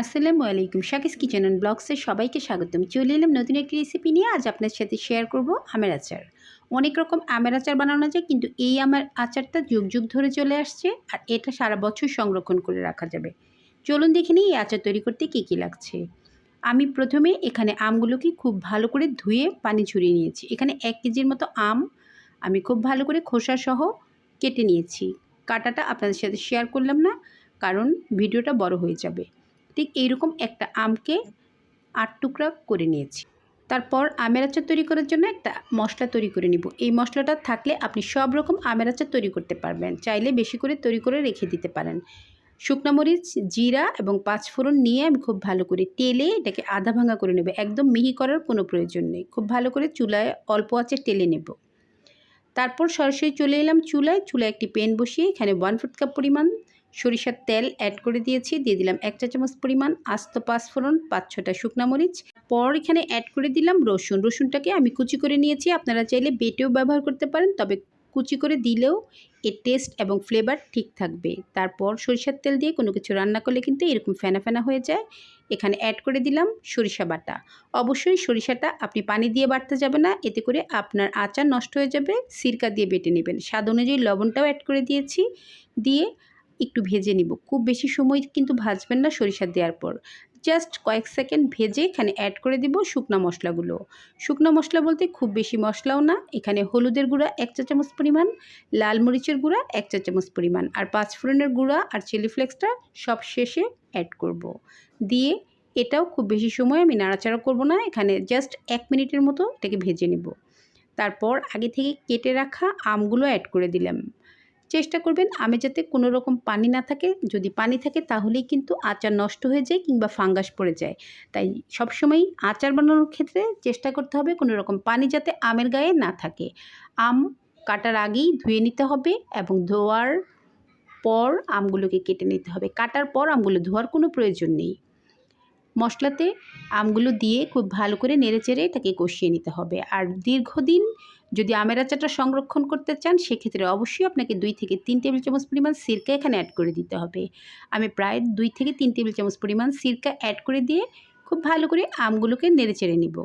আসসালামু আলাইকুম, শাকিস kitchen and ব্লগসের সবাইকে স্বাগতম। চলে এলাম নতুন একটি রেসিপি নিয়ে, আজ আপনার সাথে শেয়ার করব আমের আচার। অনেক রকম আমের আচার বানানো যায়, কিন্তু এই আমের আচারটা যুগ যুগ ধরে চলে আসছে আর এটা সারা বছর সংরক্ষণ করে রাখা যাবে। চলুন দেখে নিই, এই আচার তৈরি করতে কী কী লাগছে। আমি প্রথমে এখানে আমগুলোকে খুব ভালো করে ধুয়ে পানি ঝরিয়ে নিয়েছি। এখানে এক কেজির মতো আম আমি খুব ভালো করে খোসা সহ কেটে নিয়েছি। কাটাটা আপনাদের সাথে শেয়ার করলাম না, কারণ ভিডিওটা বড় হয়ে যাবে। ঠিক এইরকম একটা আমকে আট টুকরা করে নিয়েছি। তারপর আমের আচার তৈরি করার জন্য একটা মশলা তৈরি করে নিব। এই মশলাটা থাকলে আপনি সব রকম আমের আচার তৈরি করতে পারবেন। চাইলে বেশি করে তৈরি করে রেখে দিতে পারেন। শুকনো মরিচ, জিরা এবং পাঁচফোড়ন নিয়ে আমি খুব ভালো করে তেলে এটাকে আধা ভাঙা করে নেব। একদম মিহি করার কোনো প্রয়োজন নেই। খুব ভালো করে চুলায় অল্প আঁচে টেলে নেব। তারপর সরাসরি চলে এলাম চুলায়। চুলায় একটি পেন বসিয়ে এখানে ওয়ান ফোর্থ কাপ পরিমাণ সরিষার তেল অ্যাড করে দিয়েছি, দিয়ে দিলাম এক চা চামচ পরিমাণ আস্ত পাঁচফোড়ন, পাঁচ ছটা শুকনা মরিচ। পর এখানে অ্যাড করে দিলাম রসুন। রসুনটাকে আমি কুচি করে নিয়েছি, আপনারা চাইলে বেটেও ব্যবহার করতে পারেন, তবে কুচি করে দিলেও এর টেস্ট এবং ফ্লেভার ঠিক থাকবে। তারপর সরিষার তেল দিয়ে কোনো কিছু রান্না করলে কিন্তু এরকম ফেনা ফেনা হয়ে যায়। এখানে অ্যাড করে দিলাম সরিষা বাটা। অবশ্যই সরিষাটা আপনি পানি দিয়ে বাটতে যাবে না, এতে করে আপনার আচার নষ্ট হয়ে যাবে, সিরকা দিয়ে বেটে নেবেন। স্বাদ অনুযায়ী লবণটাও অ্যাড করে দিয়েছি। দিয়ে একটু ভেজে নিব। খুব বেশি সময় কিন্তু ভাজবেন না সরিষা দেওয়ার পর। জাস্ট কয়েক সেকেন্ড ভেজে এখানে অ্যাড করে দিব শুকনো মশলাগুলো। শুকনো মশলা বলতে খুব বেশি মশলাও না, এখানে হলুদের গুঁড়া এক চা চামচ পরিমাণ, লাল মরিচের গুঁড়া এক চা চামচ পরিমাণ, আর পাঁচফোড়নের গুঁড়া আর চিলি ফ্লেক্সটা সব শেষে অ্যাড করব। দিয়ে এটাও খুব বেশি সময় আমি নাড়াচাড়া করব না, এখানে জাস্ট এক মিনিটের মতো এটাকে ভেজে নেব। তারপর আগে থেকে কেটে রাখা আমগুলো অ্যাড করে দিলাম। চেষ্টা করবেন আমে যাতে কোনো রকম পানি না থাকে। যদি পানি থাকে তাহলেই কিন্তু আচার নষ্ট হয়ে যায় কিংবা ফাঙ্গাস পড়ে যায়। তাই সবসময় আচার বানানোর ক্ষেত্রে চেষ্টা করতে হবে কোনো রকম পানি যাতে আমের গায়ে না থাকে। আম কাটার আগেই ধুয়ে নিতে হবে এবং ধোয়ার পর আমগুলোকে কেটে নিতে হবে। কাটার পর আমগুলো ধোয়ার কোনো প্রয়োজন নেই। মশলাতে আমগুলো দিয়ে খুব ভালো করে নেড়ে চেড়ে এটাকে কষিয়ে নিতে হবে। আর দীর্ঘদিন যদি আমের আচারটা সংরক্ষণ করতে চান, সেক্ষেত্রে অবশ্যই আপনাকে দুই থেকে তিন টেবিল চামচ পরিমাণ সিরকা এখানে অ্যাড করে দিতে হবে। আমি প্রায় দুই থেকে তিন টেবিল চামচ পরিমাণ সিরকা অ্যাড করে দিয়ে খুব ভালো করে আমগুলোকে নেড়ে চেড়ে নিব।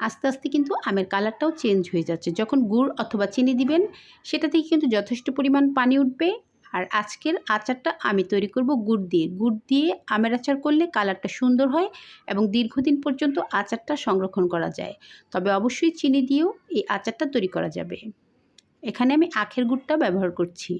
আস্তে আস্তে কিন্তু আমের কালারটাও চেঞ্জ হয়ে যাচ্ছে। যখন গুড় অথবা চিনি দিবেন, সেটা থেকে কিন্তু যথেষ্ট পরিমাণ পানি উঠবে। আর আজকের আচারটা আমি তৈরি করব গুড় দিয়ে। গুড় দিয়ে আমের আচার করলে কালারটা সুন্দর হয় এবং দীর্ঘদিন পর্যন্ত আচারটা সংরক্ষণ করা যায়। তবে অবশ্যই চিনি দিয়েও এই আচারটা তৈরি করা যাবে। এখানে আমি আখের গুড়টা ব্যবহার করছি।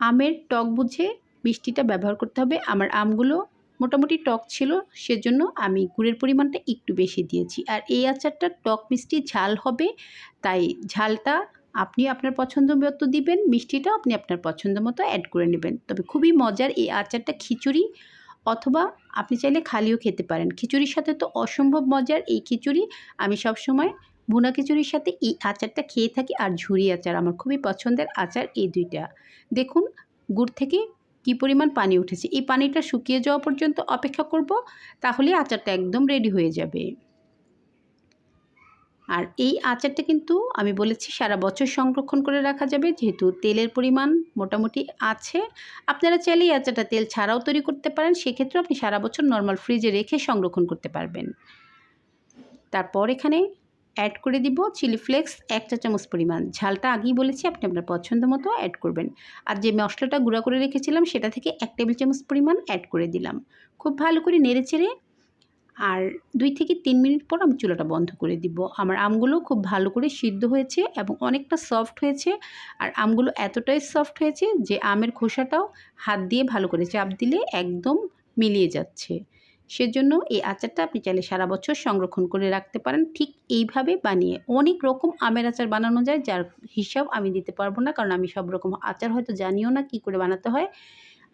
আমের টক বুঝে মিষ্টিটা ব্যবহার করতে হবে। আমার আমগুলো মোটামুটি টক ছিল, সেজন্য আমি গুড়ের পরিমাণটা একটু বেশি দিয়েছি। আর এই আচারটা টক মিষ্টি ঝাল হবে, তাই ঝালটা আপনি আপনার পছন্দ মতো দিবেন মিষ্টিটা আপনি আপনার পছন্দ মতো অ্যাড করে নেবেন। তবে খুবই মজার এই আচারটা খিচুড়ি অথবা আপনি চাইলে খালিও খেতে পারেন। খিচুড়ির সাথে তো অসম্ভব মজার এই খিচুড়ি। আমি সবসময় ভুনা খিচুড়ির সাথে এই আচারটা খেয়ে থাকি আর ঝুরি আচার আমার খুবই পছন্দের আচার এই দুইটা। দেখুন গুড় থেকে কি পরিমাণ পানি উঠেছে। এই পানিটা শুকিয়ে যাওয়া পর্যন্ত অপেক্ষা করব তাহলে আচারটা একদম রেডি হয়ে যাবে। আর এই আচারটা কিন্তু আমি বলেছি সারা বছর সংরক্ষণ করে রাখা যাবে, যেহেতু তেলের পরিমাণ মোটামুটি আছে। আপনারা চাইলে এই আচারটা তেল ছাড়াও তৈরি করতে পারেন, সেক্ষেত্রেও আপনি সারা বছর নর্মাল ফ্রিজে রেখে সংরক্ষণ করতে পারবেন। তারপর এখানে অ্যাড করে দিব চিলি ফ্লেক্স এক চা চামচ পরিমাণ। ঝালটা আগেই বলেছি, আপনি আপনার পছন্দ মতো অ্যাড করবেন। আর যে মশলাটা গুঁড়া করে রেখেছিলাম, সেটা থেকে এক টেবিল চামচ পরিমাণ অ্যাড করে দিলাম। খুব ভালো করে নেড়ে চেড়ে আর দুই থেকে তিন মিনিট পর আমি চুলাটা বন্ধ করে দিব। আমার আমগুলো খুব ভালো করে সিদ্ধ হয়েছে এবং অনেকটা সফট হয়েছে। আর আমগুলো এতটাই সফট হয়েছে যে আমের খোসাটাও হাত দিয়ে ভালো করে চাপ দিলে একদম মিলিয়ে যাচ্ছে। সেজন্য এই আচারটা আপনি চাইলে সারা বছর সংরক্ষণ করে রাখতে পারেন। ঠিক এইভাবে বানিয়ে অনেক রকম আমের আচার বানানো যায় যার হিসাব আমি দিতে পারব না। কারণ আমি সব রকম আচার হয়তো জানিও না কি করে বানাতে হয়।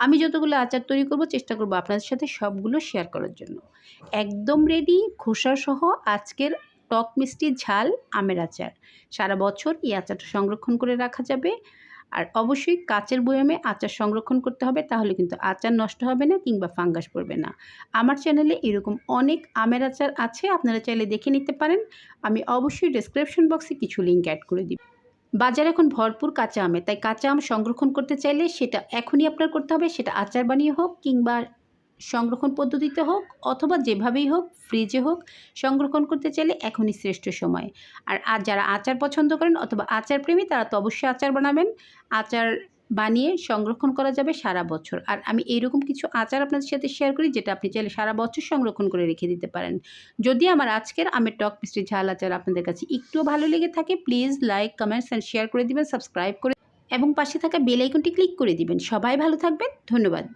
আমি যতগুলো আচার তৈরি করব, চেষ্টা করব আপনাদের সাথে সবগুলো শেয়ার করার জন্য। একদম রেডি খোসা সহ আজকের টক মিষ্টি ঝাল আমের আচার। সারা বছর এই আচারটা সংরক্ষণ করে রাখা যাবে। আর অবশ্যই কাচের বয়ামে আচার সংরক্ষণ করতে হবে, তাহলে কিন্তু আচার নষ্ট হবে না কিংবা ফাঙ্গাস পড়বে না। আমার চ্যানেলে এরকম অনেক আমের আচার আছে, আপনারা চাইলে দেখে নিতে পারেন। আমি অবশ্যই ডিসক্রিপশন বক্সে কিছু লিঙ্ক অ্যাড করে দিব। বাজারে এখন ভরপুর কাঁচা আমে তাই কাঁচা আম সংরক্ষণ করতে চাইলে সেটা এখনই আপনার করতে হবে, সেটা আচার বানিয়ে হোক কিংবা সংরক্ষণ পদ্ধতিতে হোক অথবা যেভাবেই হোক ফ্রিজে হোক সংরক্ষণ করতে চাইলে এখনই শ্রেষ্ঠ সময়। আর আর যারা আচার পছন্দ করেন অথবা আচার প্রেমী তারা তো অবশ্যই আচার বানাবেন। আচার বানিয়ে সংরক্ষণ করা যাবে সারা বছর। আর আমি এইরকম কিছু আচার আপনাদের সাথে শেয়ার করি যেটা আপনি চাইলে সারা বছর সংরক্ষণ করে রেখে দিতে পারেন। যদি আমার আজকের আমের টক মিষ্টি ঝাল আচার আপনাদের কাছে একটুও ভালো লেগে থাকে please like comments and share করে দিবেন সাবস্ক্রাইব করে এবং পাশে থাকা বেল আইকনটি ক্লিক করে দিবেন। সবাই ভালো থাকবেন, ধন্যবাদ।